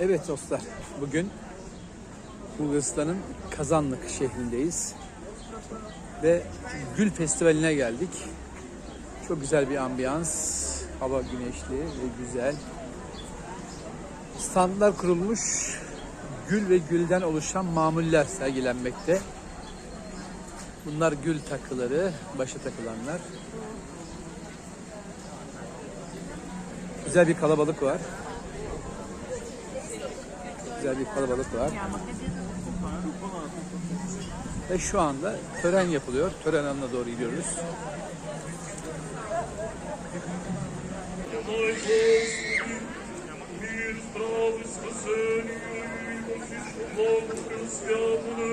Evet dostlar, bugün Bulgaristan'ın Kazanlık şehrindeyiz ve Gül Festivali'ne geldik. Çok güzel bir ambiyans, hava güneşli ve güzel. Standlar kurulmuş, gül ve gülden oluşan mamuller sergilenmekte. Bunlar gül takıları, başa takılanlar. Güzel bir kalabalık var Güzel bir kalabalık var. Ve şu anda tören yapılıyor. Tören alanına doğru gidiyoruz. Мир, здравый, спасение, Отечество, благо христианам,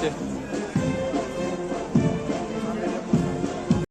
Здравствуйте.